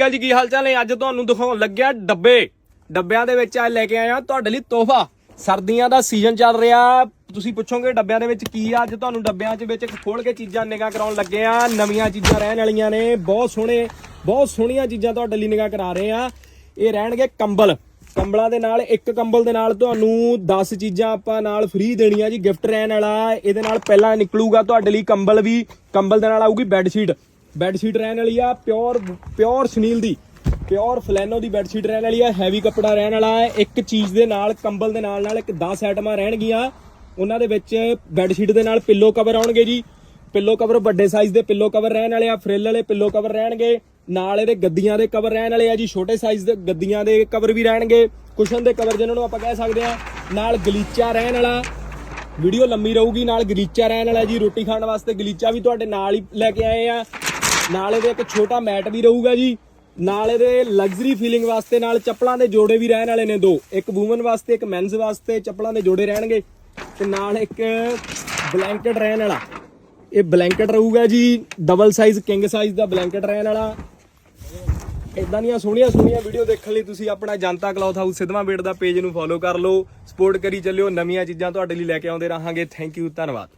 ਗੱਲ ਜੀ, ਕੀ ਹਾਲ ਚਾਲ ਹੈ ਅੱਜ ਤੁਹਾਨੂੰ ਦਿਖਾਉਣ ਲੱਗਿਆ ਡੱਬੇ। ਡੱਬਿਆਂ ਦੇ ਵਿੱਚ ਅੱਜ ਲੈ ਕੇ ਆਇਆ ਤੁਹਾਡੇ ਲਈ ਤੋਹਫਾ। ਸਰਦੀਆਂ ਦਾ ਸੀਜ਼ਨ ਚੱਲ ਰਿਹਾ। ਤੁਸੀਂ ਪੁੱਛੋਗੇ ਡੱਬਿਆਂ ਦੇ ਵਿੱਚ ਕੀ ਆ? ਅੱਜ ਤੁਹਾਨੂੰ ਡੱਬਿਆਂ 'ਚ ਵਿੱਚ ਖੋਲ ਕੇ ਚੀਜ਼ਾਂ ਨਿਗਾਹ ਕਰਾਉਣ ਲੱਗੇ ਆ ਨਵੀਆਂ ਚੀਜ਼ਾਂ ਰਹਿਣ ਵਾਲੀਆਂ ਨੇ। ਬਹੁਤ ਸੋਹਣੇ, ਬਹੁਤ ਸੋਹਣੀਆਂ ਚੀਜ਼ਾਂ ਤੁਹਾਡੇ ਲਈ ਨਿਗਾਹ ਕਰਾ ਰਹੇ ਆ ਇਹ ਰਹਿਣਗੇ ਕੰਬਲ। ਕੰਬਲਾਂ ਦੇ ਨਾਲ, ਇੱਕ ਕੰਬਲ ਦੇ ਨਾਲ ਤੁਹਾਨੂੰ 10 ਚੀਜ਼ਾਂ ਆਪਾਂ ਨਾਲ ਫ੍ਰੀ ਦੇਣੀਆਂ ਜੀ ਗਿਫਟ ਰਹਿਣ ਵਾਲਾ। ਇਹਦੇ ਨਾਲ ਪਹਿਲਾਂ ਨਿਕਲੂਗਾ ਤੁਹਾਡੇ ਲਈ ਕੰਬਲ ਵੀ। ਕੰਬਲ ਦੇ ਨਾਲ ਆਊਗੀ ਬੈੱਡ ਸ਼ੀਟ ਬੈੱਡ ਸ਼ੀਟ ਰਹਿਣ ਵਾਲੀ ਆ, ਪਿਓਰ ਪਿਓਰ ਸੁਨੀਲ ਦੀ। ਪਿਓਰ ਫਲੈਨੋ ਦੀ ਬੈੱਡ ਸ਼ੀਟ ਰਹਿਣ ਵਾਲੀ ਆ, ਹੈਵੀ ਕੱਪੜਾ ਰਹਿਣ ਵਾਲਾ ਹੈ ਇੱਕ ਚੀਜ਼ ਦੇ ਨਾਲ, ਕੰਬਲ ਦੇ ਨਾਲ ਨਾਲ ਇੱਕ 10 ਆਈਟਮਾਂ ਰਹਿਣਗੀਆਂ। ਉਹਨਾਂ ਦੇ ਵਿੱਚ ਬੈੱਡ ਸ਼ੀਟ ਦੇ ਨਾਲ ਪਿੱਲੋ ਕਵਰ ਆਉਣਗੇ ਜੀ। ਪਿੱਲੋ ਕਵਰ ਵੱਡੇ ਸਾਈਜ਼ ਦੇ ਪਿੱਲੋ ਕਵਰ ਰਹਿਣ ਵਾਲੇ ਆ ਫ੍ਰਿਲ ਵਾਲੇ ਪਿੱਲੋ ਕਵਰ ਰਹਿਣਗੇ। ਨਾਲ ਇਹਦੇ ਗੱਦੀਆਂ ਦੇ ਕਵਰ ਰਹਿਣ ਵਾਲੇ ਆ ਜੀ, ਛੋਟੇ ਸਾਈਜ਼ ਦੇ ਗੱਦੀਆਂ ਦੇ ਕਵਰ ਵੀ ਰਹਿਣਗੇ। ਕੁਸ਼ਨ ਦੇ ਕਵਰ ਜਿਹਨਾਂ ਨੂੰ ਆਪਾਂ ਕਹਿ ਸਕਦੇ ਆ। ਨਾਲ ਗਲੀਚਾ ਰਹਿਣ ਵਾਲਾ। ਵੀਡੀਓ ਲੰਮੀ ਰਹੂਗੀ, ਨਾਲ ਗਲੀਚਾ ਰਹਿਣ ਵਾਲਾ ਜੀ। ਰੋਟੀ ਖਾਣ ਵਾਸਤੇ ਗਲੀਚਾ ਵੀ ਤੁਹਾਡੇ ਨਾਲ ਹੀ ਲੈ ਕੇ ਆਏ ਆ। ਨਾਲ ਇਹਦੇ ਇੱਕ ਛੋਟਾ ਮੈਟ ਵੀ ਰਹੂਗਾ ਜੀ। ਨਾਲ ਇਹਦੇ ਲਗਜ਼ਰੀ ਫੀਲਿੰਗ ਵਾਸਤੇ ਨਾਲ ਚੱਪਲਾਂ ਦੇ ਜੋੜੇ ਵੀ ਰਹਿਣ ਵਾਲੇ ਨੇ ਦੋ। ਇੱਕ ਵੂਮਨ ਵਾਸਤੇ, ਇੱਕ ਮੈਨਸ ਵਾਸਤੇ ਚੱਪਲਾਂ ਦੇ ਜੋੜੇ ਰਹਿਣਗੇ। ਤੇ ਨਾਲ ਇੱਕ ਬਲੈਂਕਟ ਰਹਿਣ ਵਾਲਾ। ਇਹ ਬਲੈਂਕਟ ਰਹੂਗਾ ਜੀ ਡਬਲ ਸਾਈਜ਼ ਕਿੰਗ ਸਾਈਜ਼ ਦਾ ਬਲੈਂਕਟ ਰਹਿਣ ਵਾਲਾ। ਇਦਾਂ ਦੀਆਂ ਸੋਹਣੀਆਂ ਸੋਹਣੀਆਂ ਵੀਡੀਓ ਦੇਖਣ ਲਈ ਤੁਸੀਂ ਆਪਣਾ ਜਨਤਾ ਕਲੌਥ ਹਾਊਸ ਸਿਧਵਾ ਬੇੜ ਦਾ ਪੇਜ ਨੂੰ ਫੋਲੋ ਕਰ ਲਓ। ਸਪੋਰਟ ਕਰੀ ਚੱਲਿਓ। ਨਵੀਆਂ ਚੀਜ਼ਾਂ ਤੁਹਾਡੇ ਲਈ ਲੈ ਕੇ ਆਉਂਦੇ ਰਹਾਂਗੇ। ਥੈਂਕ ਯੂ ਧੰਨਵਾਦ।